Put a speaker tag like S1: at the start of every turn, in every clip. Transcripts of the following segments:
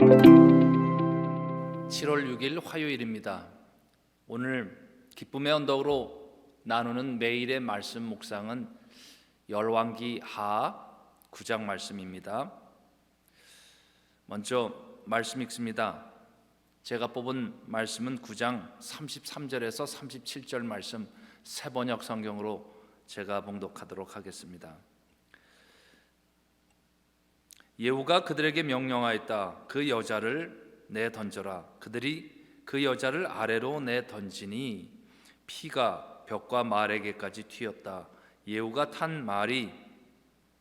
S1: 7월 6일 화요일입니다. 오늘 기쁨의 언덕으로 나누는 매일의 말씀 묵상은 열왕기 하 9장 말씀입니다. 먼저 말씀 읽습니다. 제가 뽑은 말씀은 9장 33절에서 37절 말씀 새 번역 성경으로 제가 봉독하도록 하겠습니다. 예후가 그들에게 명령하였다. 그 여자를 내 던져라. 그들이 그 여자를 아래로 내 던지니 피가 벽과 말에게까지 튀었다. 예후가 탄 말이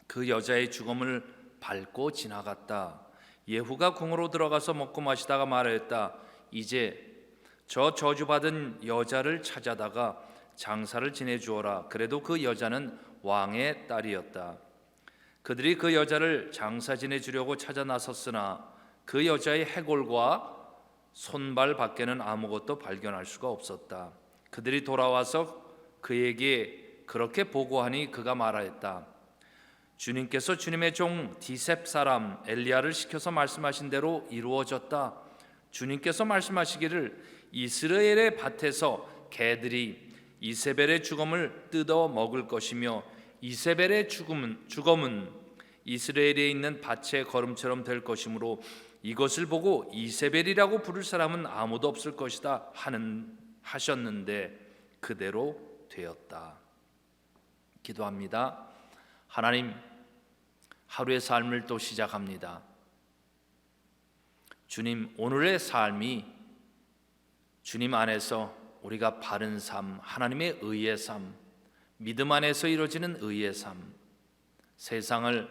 S1: 그 여자의 죽음을 밟고 지나갔다. 예후가 궁으로 들어가서 먹고 마시다가 말하였다. 이제 저 저주받은 여자를 찾아다가 장사를 지내 주어라. 그래도 그 여자는 왕의 딸이었다. 그들이 그 여자를 장사 지내주려고 찾아 나섰으나 그 여자의 해골과 손발 밖에는 아무것도 발견할 수가 없었다. 그들이 돌아와서 그에게 그렇게 보고하니 그가 말하였다. 주님께서 주님의 종 디셉 사람 엘리야를 시켜서 말씀하신 대로 이루어졌다. 주님께서 말씀하시기를 이스라엘의 밭에서 개들이 이세벨의 죽음을 뜯어 먹을 것이며 이세벨의 죽음은 죽음은 이스라엘에 있는 밭의 걸음처럼 될 것이므로 이것을 보고 이세벨이라고 부를 사람은 아무도 없을 것이다 하는 하셨는데 그대로 되었다. 기도합니다. 하나님 하루의 삶을 또 시작합니다. 주님 오늘의 삶이 주님 안에서 우리가 바른 삶, 하나님의 의의 삶, 믿음 안에서 이루어지는 의의 삶, 세상을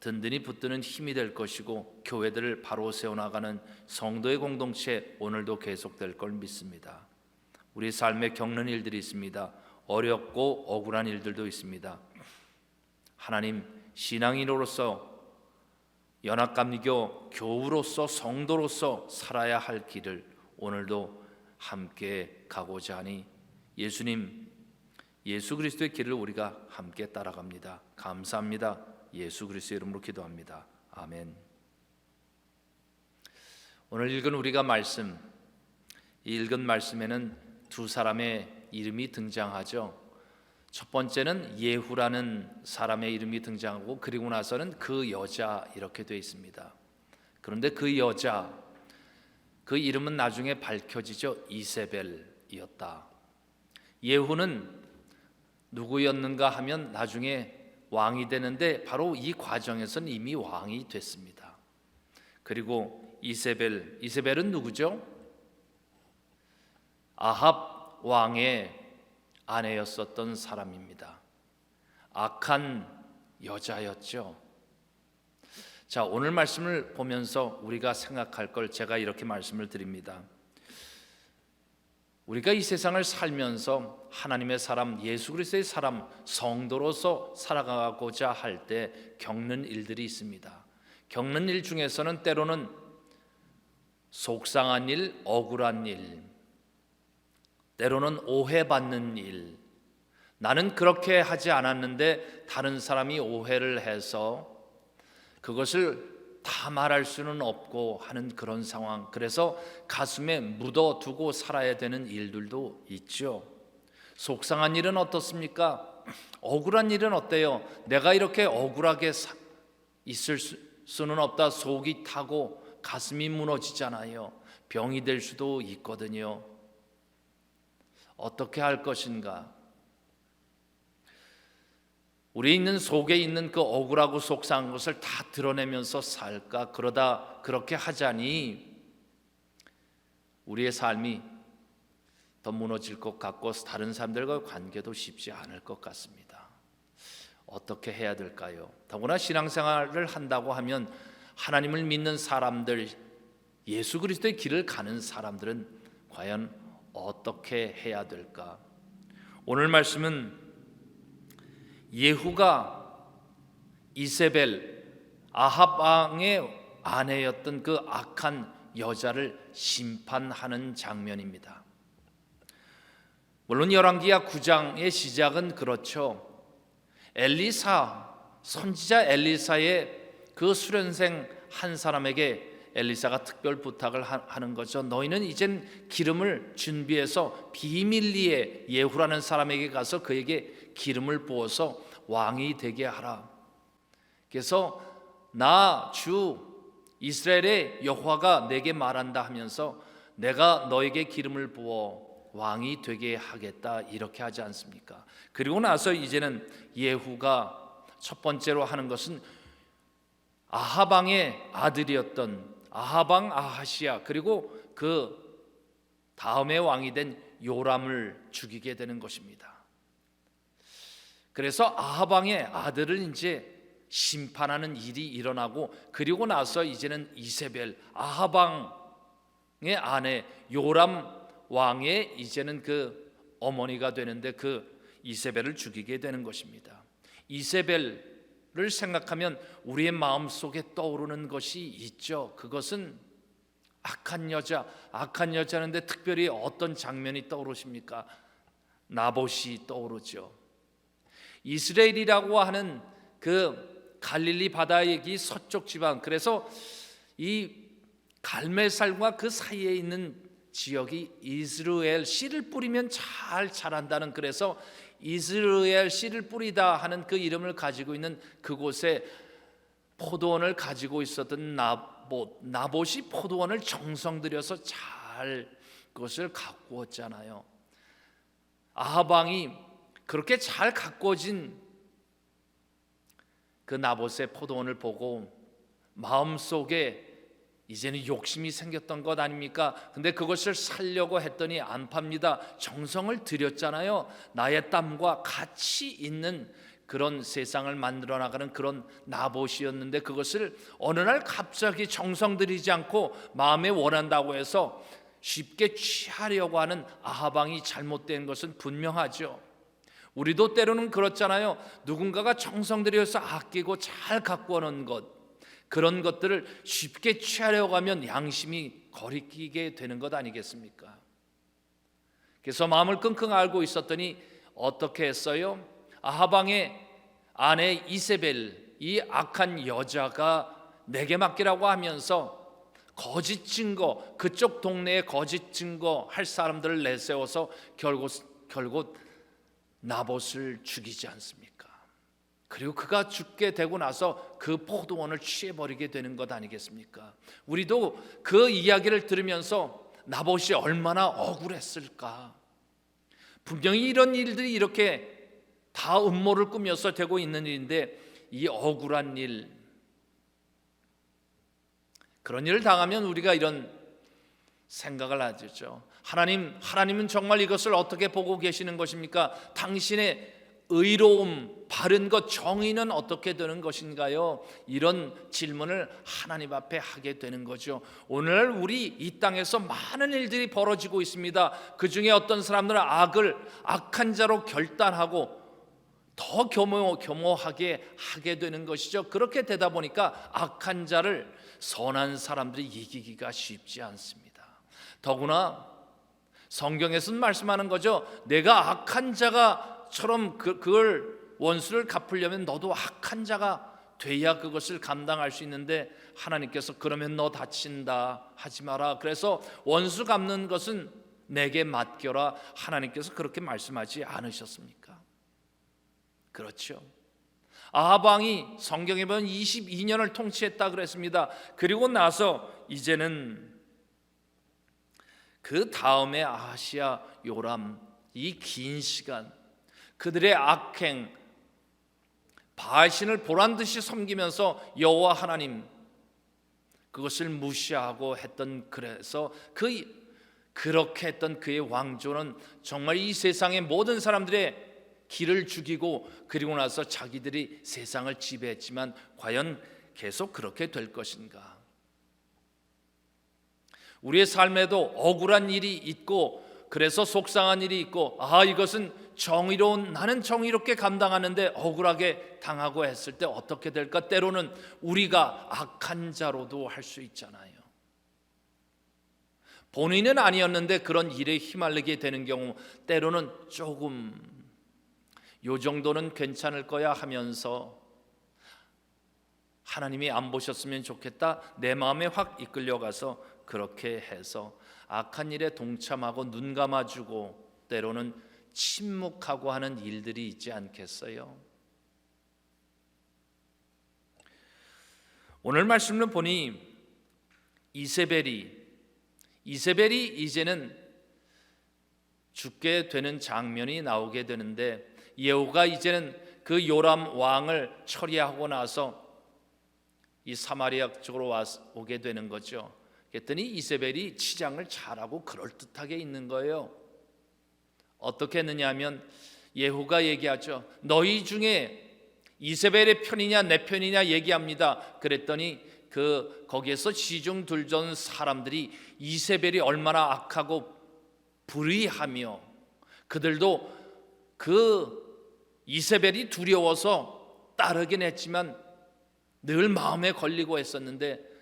S1: 든든히 붙드는 힘이 될 것이고 교회들을 바로 세워나가는 성도의 공동체 오늘도 계속될 걸 믿습니다. 우리 삶에 겪는 일들이 있습니다. 어렵고 억울한 일들도 있습니다. 하나님 신앙인으로서 연합감리교 교우로서 성도로서 살아야 할 길을 오늘도 함께 가고자 하니 예수님 예수 그리스도의 길을 우리가 함께 따라갑니다. 감사합니다. 예수 그리스도의 이름으로 기도합니다. 아멘. 오늘 읽은 우리가 말씀 이 읽은 말씀에는 두 사람의 이름이 등장하죠. 첫 번째는 예후라는 사람의 이름이 등장하고 그리고 나서는 그 여자 이렇게 되어 있습니다. 그런데 그 여자 그 이름은 나중에 밝혀지죠. 이세벨이었다. 예후는 누구였는가 하면 나중에 왕이 되는데 바로 이 과정에서는 이미 왕이 됐습니다. 그리고 이세벨, 이세벨은 누구죠? 아합 왕의 아내였었던 사람입니다. 악한 여자였죠. 자, 오늘 말씀을 보면서 우리가 생각할 걸 제가 이렇게 말씀을 드립니다. 우리가 이 세상을 살면서 하나님의 사람, 예수 그리스도의 사람, 성도로서 살아가고자 할 때 겪는 일들이 있습니다. 겪는 일 중에서는 때로는 속상한 일, 억울한 일, 때로는 오해받는 일. 나는 그렇게 하지 않았는데 다른 사람이 오해를 해서 그것을 다 말할 수는 없고 하는 그런 상황. 그래서 가슴에 묻어두고 살아야 되는 일들도 있죠. 속상한 일은 어떻습니까? 억울한 일은 어때요? 내가 이렇게 억울하게 있을 수는 없다. 속이 타고 가슴이 무너지잖아요. 병이 될 수도 있거든요. 어떻게 할 것인가? 우리 있는 속에 있는 그 억울하고 속상한 것을 다 드러내면서 살까? 그러다 그렇게 하자니 우리의 삶이 더 무너질 것 같고 다른 사람들과 관계도 쉽지 않을 것 같습니다. 어떻게 해야 될까요? 더구나 신앙생활을 한다고 하면 하나님을 믿는 사람들, 예수 그리스도의 길을 가는 사람들은 과연 어떻게 해야 될까? 오늘 말씀은 예후가 이세벨 아합 왕의 아내였던 그 악한 여자를 심판하는 장면입니다. 물론 열왕기야 9장의 시작은 그렇죠. 엘리사 선지자 엘리사의 그 수련생 한 사람에게 엘리사가 특별 부탁을 하- 하는 거죠. 너희는 이젠 기름을 준비해서 비밀리에 예후라는 사람에게 가서 그에게 기름을 부어서 왕이 되게 하라. 그래서 나 주 이스라엘의 여호와가 내게 말한다 하면서 내가 너에게 기름을 부어 왕이 되게 하겠다 이렇게 하지 않습니까? 그리고 나서 이제는 예후가 첫 번째로 하는 것은 아하방의 아들이었던 아하방 아하시아 그리고 그 다음의 왕이 된 요람을 죽이게 되는 것입니다. 그래서 아하방의 아들을 이제 심판하는 일이 일어나고 그리고 나서 이제는 이세벨 아하방의 아내 요람 왕의 이제는 그 어머니가 되는데 그 이세벨을 죽이게 되는 것입니다. 이세벨을 생각하면 우리의 마음 속에 떠오르는 것이 있죠. 그것은 악한 여자, 악한 여자인데 특별히 어떤 장면이 떠오르십니까? 나봇이 떠오르죠. 이스라엘이라고 하는 그 갈릴리 바다의 이 서쪽 지방 그래서 이 갈멜살과 그 사이에 있는 지역이 이스라엘 씨를 뿌리면 잘 자란다는 그래서 이스라엘 씨를 뿌리다 하는 그 이름을 가지고 있는 그곳에 포도원을 가지고 있었던 나봇 나봇이 포도원을 정성 들여서 잘 그것을 가꾸었잖아요. 아하방이 그렇게 잘 가꾸어진 그 나봇의 포도원을 보고 마음속에 이제는 욕심이 생겼던 것 아닙니까? 근데 그것을 살려고 했더니 안 팝니다. 정성을 들였잖아요. 나의 땀과 같이 있는 그런 세상을 만들어 나가는 그런 나봇이었는데 그것을 어느 날 갑자기 정성 들이지 않고 마음에 원한다고 해서 쉽게 취하려고 하는 아하방이 잘못된 것은 분명하죠. 우리도 때로는 그렇잖아요. 누군가가 정성 들여서 아끼고 잘 갖고 오는 것 그런 것들을 쉽게 취하려고 하면 양심이 거리끼게 되는 것 아니겠습니까? 그래서 마음을 끙끙 앓고 있었더니 어떻게 했어요? 아하방의 아내 이세벨 이 악한 여자가 내게 맡기라고 하면서 거짓 증거 그쪽 동네에 거짓 증거 할 사람들을 내세워서 결국 결국 나봇을 죽이지 않습니까? 그리고 그가 죽게 되고 나서 그 포도원을 취해버리게 되는 것 아니겠습니까? 우리도 그 이야기를 들으면서 나봇이 얼마나 억울했을까? 분명히 이런 일들이 이렇게 다 음모를 꾸며서 되고 있는 일인데 이 억울한 일 그런 일을 당하면 우리가 이런 생각을 하죠. 하나님, 하나님은 정말 이것을 어떻게 보고 계시는 것입니까? 당신의 의로움, 바른 것, 정의는 어떻게 되는 것인가요? 이런 질문을 하나님 앞에 하게 되는 거죠. 오늘 우리 이 땅에서 많은 일들이 벌어지고 있습니다. 그 중에 어떤 사람들은 악을 악한 자로 결단하고 더 교모, 교모하게 하게 되는 것이죠. 그렇게 되다 보니까 악한 자를 선한 사람들이 이기기가 쉽지 않습니다. 더구나 성경에서는 말씀하는 거죠. 내가 악한 자가처럼 그, 그걸 원수를 갚으려면 너도 악한 자가 돼야 그것을 감당할 수 있는데 하나님께서 그러면 너 다친다 하지 마라. 그래서 원수 갚는 것은 내게 맡겨라. 하나님께서 그렇게 말씀하지 않으셨습니까? 그렇죠. 아하방이 성경에 보면 22년을 통치했다 그랬습니다. 그리고 나서 이제는 그 다음에 아시아 요람 이 긴 시간 그들의 악행 바신을 보란 듯이 섬기면서 여호와 하나님 그것을 무시하고 했던 그래서 그 그렇게 했던 그의 왕조는 정말 이 세상의 모든 사람들의 길을 죽이고 그리고 나서 자기들이 세상을 지배했지만 과연 계속 그렇게 될 것인가? 우리의 삶에도 억울한 일이 있고 그래서 속상한 일이 있고 아 이것은 정의로운 나는 정의롭게 감당하는데 억울하게 당하고 했을 때 어떻게 될까? 때로는 우리가 악한 자로도 할 수 있잖아요. 본인은 아니었는데 그런 일에 휘말리게 되는 경우 때로는 조금 요 정도는 괜찮을 거야 하면서 하나님이 안 보셨으면 좋겠다. 내 마음에 확 이끌려가서 그렇게 해서 악한 일에 동참하고 눈 감아주고 때로는 침묵하고 하는 일들이 있지 않겠어요? 오늘 말씀을 보니 이세벨이 이세벨이 이제는 죽게 되는 장면이 나오게 되는데 예후가 이제는 그 요람 왕을 처리하고 나서 이 사마리아 쪽으로 와, 오게 되는 거죠. 그랬더니 이세벨이 치장을 잘하고 그럴듯하게 있는 거예요. 어떻게 했느냐 하면 예후가 얘기하죠. 너희 중에 이세벨의 편이냐 내 편이냐 얘기합니다. 그랬더니 그 거기에서 시중 들던 사람들이 이세벨이 얼마나 악하고 불의하며 그들도 그 이세벨이 두려워서 따르긴 했지만 늘 마음에 걸리고 했었는데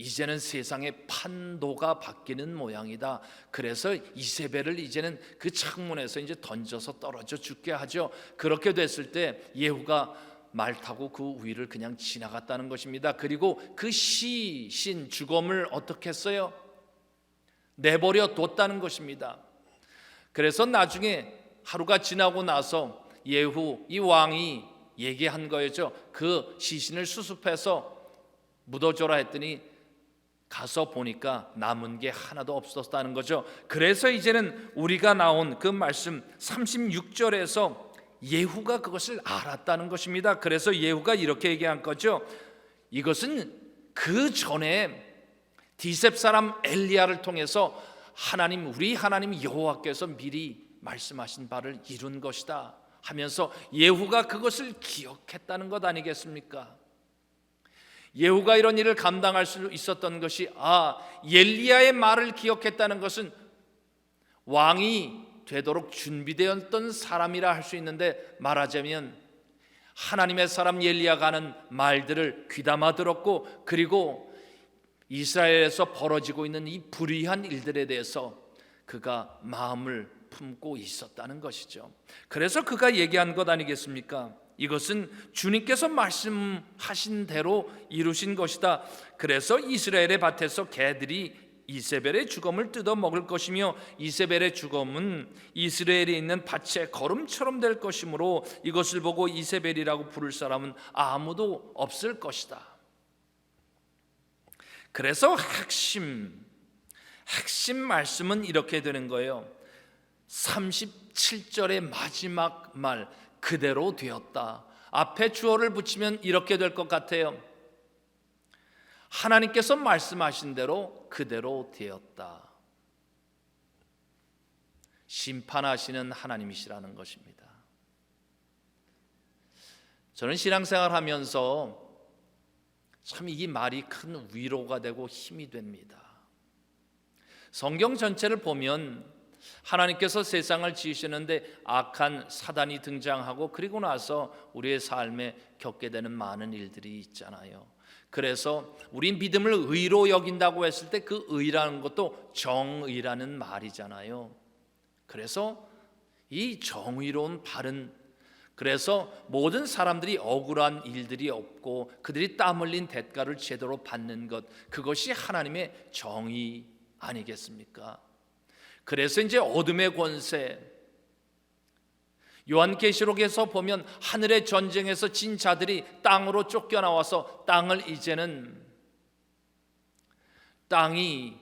S1: 이제는 세상의 판도가 바뀌는 모양이다. 그래서 이세벨을 이제는 그 창문에서 이제 던져서 떨어져 죽게 하죠. 그렇게 됐을 때 예후가 말 타고 그 위를 그냥 지나갔다는 것입니다. 그리고 그 시신 죽음을 어떻게 했어요? 내버려 뒀다는 것입니다. 그래서 나중에 하루가 지나고 나서 예후 이 왕이 얘기한 거였죠. 그 시신을 수습해서 묻어줘라 했더니 가서 보니까 남은 게 하나도 없었다는 거죠. 그래서 이제는 우리가 나온 그 말씀 36절에서 예후가 그것을 알았다는 것입니다. 그래서 예후가 이렇게 얘기한 거죠. 이것은 그 전에 디셉 사람 엘리야를 통해서 하나님 우리 하나님 여호와께서 미리 말씀하신 바를 이룬 것이다 하면서 예후가 그것을 기억했다는 것 아니겠습니까? 예후가 이런 일을 감당할 수 있었던 것이 아 엘리야의 말을 기억했다는 것은 왕이 되도록 준비되었던 사람이라 할 수 있는데 말하자면 하나님의 사람 엘리야가 하는 말들을 귀담아 들었고 그리고 이스라엘에서 벌어지고 있는 이 불의한 일들에 대해서 그가 마음을 품고 있었다는 것이죠. 그래서 그가 얘기한 것 아니겠습니까? 이것은 주님께서 말씀하신 대로 이루신 것이다. 그래서 이스라엘의 밭에서 개들이 이세벨의 죽음을 뜯어 먹을 것이며 이세벨의 죽음은 이스라엘에 있는 밭의 걸음처럼 될 것이므로 이것을 보고 이세벨이라고 부를 사람은 아무도 없을 것이다. 그래서 핵심 핵심 말씀은 이렇게 되는 거예요. 37절의 마지막 말 그대로 되었다. 앞에 주어를 붙이면 이렇게 될 것 같아요. 하나님께서 말씀하신 대로 그대로 되었다. 심판하시는 하나님이시라는 것입니다. 저는 신앙생활 하면서 참 이 말이 큰 위로가 되고 힘이 됩니다. 성경 전체를 보면 하나님께서 세상을 지으시는데 악한 사단이 등장하고 그리고 나서 우리의 삶에 겪게 되는 많은 일들이 있잖아요. 그래서 우리 믿음을 의로 여긴다고 했을 때 그 의라는 것도 정의라는 말이잖아요. 그래서 이 정의로운 바른 그래서 모든 사람들이 억울한 일들이 없고 그들이 땀 흘린 대가를 제대로 받는 것 그것이 하나님의 정의 아니겠습니까? 그래서 이제 어둠의 권세 요한계시록에서 보면 하늘의 전쟁에서 진 자들이 땅으로 쫓겨나와서 땅을 이제는 땅이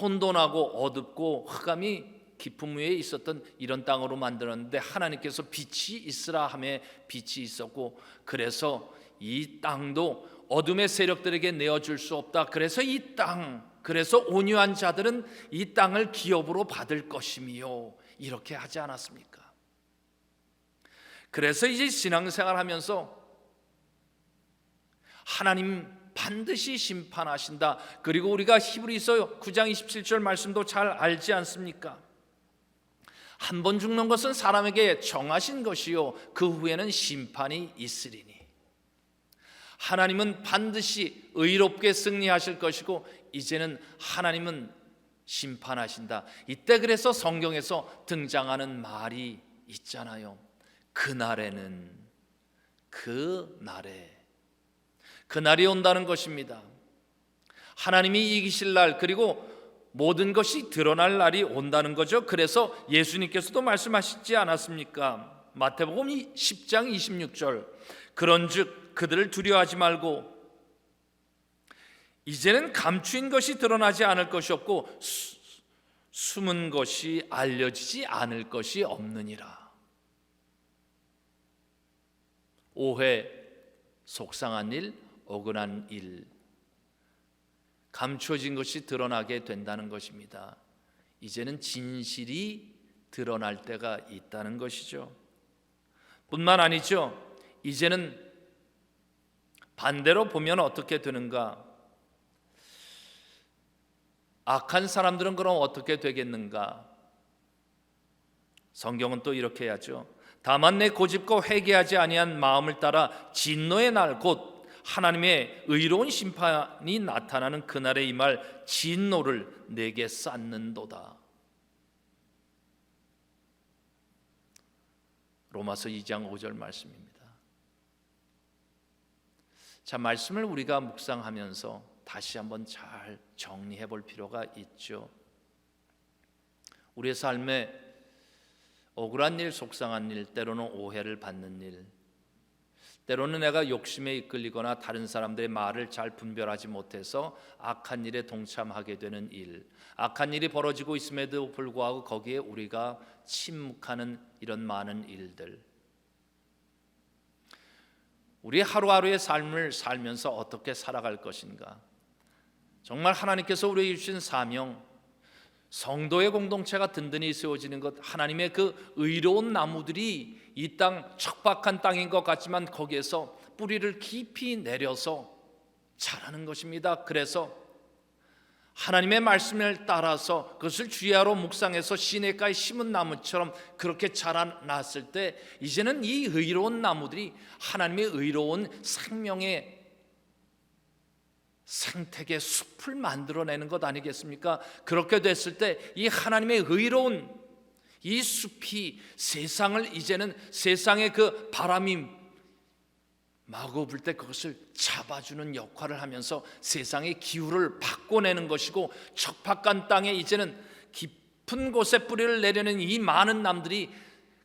S1: 혼돈하고 어둡고 흑암이 깊음 위에 있었던 이런 땅으로 만들었는데 하나님께서 빛이 있으라 함에 빛이 있었고 그래서 이 땅도 어둠의 세력들에게 내어줄 수 없다. 그래서 이 땅, 그래서 온유한 자들은 이 땅을 기업으로 받을 것이며 이렇게 하지 않았습니까? 그래서 이제 신앙생활 하면서 하나님 반드시 심판하신다. 그리고 우리가 히브리서 9장 27절 말씀도 잘 알지 않습니까? 한 번 죽는 것은 사람에게 정하신 것이요 그 후에는 심판이 있으리니 하나님은 반드시 의롭게 승리하실 것이고 이제는 하나님은 심판하신다. 이때 그래서 성경에서 등장하는 말이 있잖아요. 그날에는 그 날에 그 날이 온다는 것입니다. 하나님이 이기실 날 그리고 모든 것이 드러날 날이 온다는 거죠. 그래서 예수님께서도 말씀하시지 않았습니까? 마태복음 10장 26절. 그런즉 그들을 두려워하지 말고 이제는 감추인 것이 드러나지 않을 것이 없고 수, 숨은 것이 알려지지 않을 것이 없느니라. 오해, 속상한 일, 억울한 일, 감춰진 것이 드러나게 된다는 것입니다. 이제는 진실이 드러날 때가 있다는 것이죠. 뿐만 아니죠. 이제는 반대로 보면 어떻게 되는가? 악한 사람들은 그럼 어떻게 되겠는가? 성경은 또 이렇게 하죠. 다만 내 고집고 회개하지 아니한 마음을 따라 진노의 날 곧 하나님의 의로운 심판이 나타나는 그날에 임할 진노를 내게 쌓는도다. 로마서 2장 5절 말씀입니다. 자, 말씀을 우리가 묵상하면서 다시 한번 잘 정리해 볼 필요가 있죠. 우리의 삶에 억울한 일, 속상한 일, 때로는 오해를 받는 일, 때로는 내가 욕심에 이끌리거나 다른 사람들의 말을 잘 분별하지 못해서 악한 일에 동참하게 되는 일, 악한 일이 벌어지고 있음에도 불구하고 거기에 우리가 침묵하는 이런 많은 일들. 우리 하루하루의 삶을 살면서 어떻게 살아갈 것인가? 정말 하나님께서 우리에게 주신 사명, 성도의 공동체가 든든히 세워지는 것, 하나님의 그 의로운 나무들이 이 땅 척박한 땅인 것 같지만 거기에서 뿌리를 깊이 내려서 자라는 것입니다. 그래서 하나님의 말씀을 따라서 그것을 주야로 묵상해서 시냇가에 심은 나무처럼 그렇게 자라났을 때 이제는 이 의로운 나무들이 하나님의 의로운 생명의 생태계 숲을 만들어내는 것 아니겠습니까? 그렇게 됐을 때 이 하나님의 의로운 이 숲이 세상을 이제는 세상의 그 바람이 마구 불 때 그것을 잡아주는 역할을 하면서 세상의 기후를 바꿔내는 것이고 척박한 땅에 이제는 깊은 곳에 뿌리를 내려는 이 많은 남들이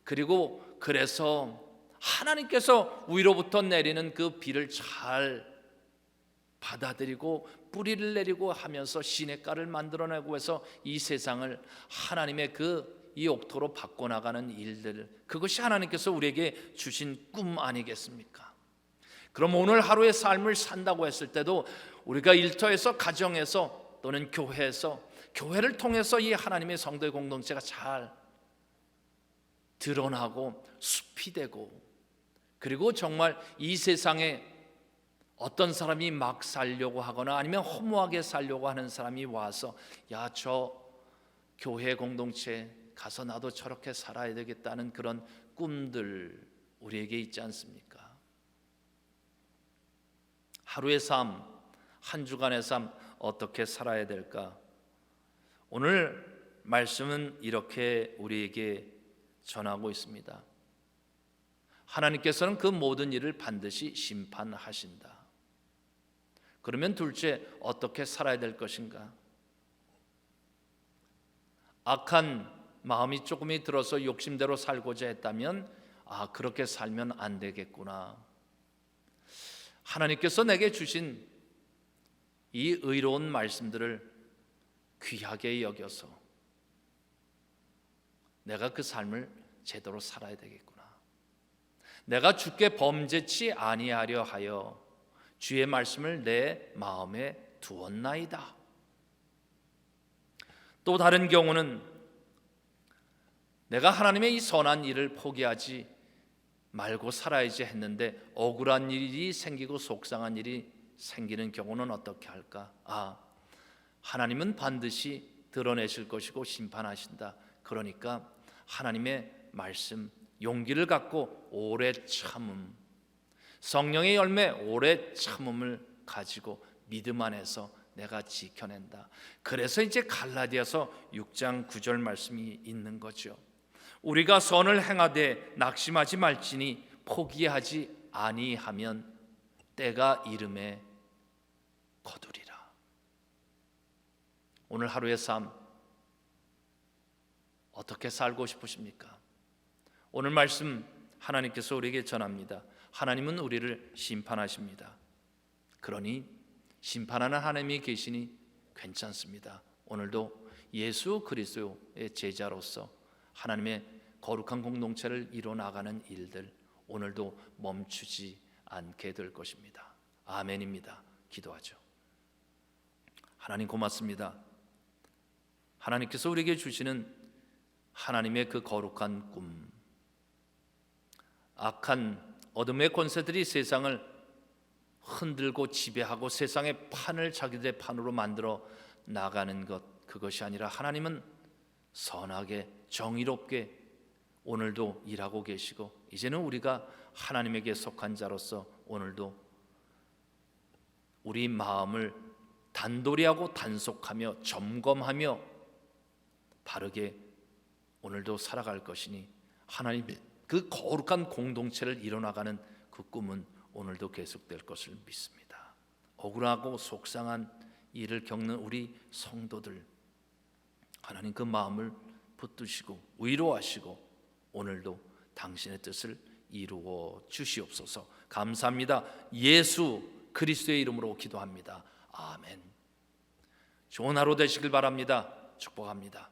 S1: 그리고 그래서 하나님께서 위로부터 내리는 그 비를 잘 받아들이고 뿌리를 내리고 하면서 시냇가를 만들어내고 해서 이 세상을 하나님의 그 이 옥토로 바꿔나가는 일들 그것이 하나님께서 우리에게 주신 꿈 아니겠습니까? 그럼 오늘 하루의 삶을 산다고 했을 때도 우리가 일터에서 가정에서 또는 교회에서 교회를 통해서 이 하나님의 성도의 공동체가 잘 드러나고 숲이 되고 그리고 정말 이 세상에 어떤 사람이 막 살려고 하거나 아니면 허무하게 살려고 하는 사람이 와서 야 저 교회 공동체 가서 나도 저렇게 살아야 되겠다는 그런 꿈들 우리에게 있지 않습니까? 하루의 삶, 한 주간의 삶 어떻게 살아야 될까? 오늘 말씀은 이렇게 우리에게 전하고 있습니다. 하나님께서는 그 모든 일을 반드시 심판하신다. 그러면 둘째 어떻게 살아야 될 것인가? 악한 마음이 조금이 들어서 욕심대로 살고자 했다면 아 그렇게 살면 안 되겠구나. 하나님께서 내게 주신 이 의로운 말씀들을 귀하게 여겨서 내가 그 삶을 제대로 살아야 되겠구나. 내가 주께 범죄치 아니하려 하여 주의 말씀을 내 마음에 두었나이다. 또 다른 경우는 내가 하나님의 이 선한 일을 포기하지 말고 살아야지 했는데 억울한 일이 생기고 속상한 일이 생기는 경우는 어떻게 할까? 아, 하나님은 반드시 드러내실 것이고 심판하신다. 그러니까 하나님의 말씀 용기를 갖고 오래 참음 성령의 열매 오래 참음을 가지고 믿음 안에서 내가 지켜낸다. 그래서 이제 갈라디아서 6장 9절 말씀이 있는 거죠. 우리가 선을 행하되 낙심하지 말지니 포기하지 아니하면 때가 이름에 거두리라. 오늘 하루의 삶 어떻게 살고 싶으십니까? 오늘 말씀 하나님께서 우리에게 전합니다. 하나님은 우리를 심판하십니다. 그러니 심판하는 하나님이 계시니 괜찮습니다. 오늘도 예수 그리스도의 제자로서 하나님의 거룩한 공동체를 이뤄 나가는 일들 오늘도 멈추지 않게 될 것입니다. 아멘입니다. 기도하죠. 하나님 고맙습니다. 하나님께서 우리에게 주시는 하나님의 그 거룩한 꿈, 악한 어둠의 권세들이 세상을 흔들고 지배하고 세상의 판을 자기들의 판으로 만들어 나가는 것 그것이 아니라 하나님은 선하게 정의롭게 오늘도 일하고 계시고 이제는 우리가 하나님에게 속한 자로서 오늘도 우리 마음을 단도리하고 단속하며 점검하며 바르게 오늘도 살아갈 것이니 하나님의 그 거룩한 공동체를 이뤄나가는 그 꿈은 오늘도 계속될 것을 믿습니다. 억울하고 속상한 일을 겪는 우리 성도들 하나님 그 마음을 붙드시고 위로하시고 오늘도 당신의 뜻을 이루어 주시옵소서. 감사합니다. 예수 그리스도의 이름으로 기도합니다. 아멘. 좋은 하루 되시길 바랍니다. 축복합니다.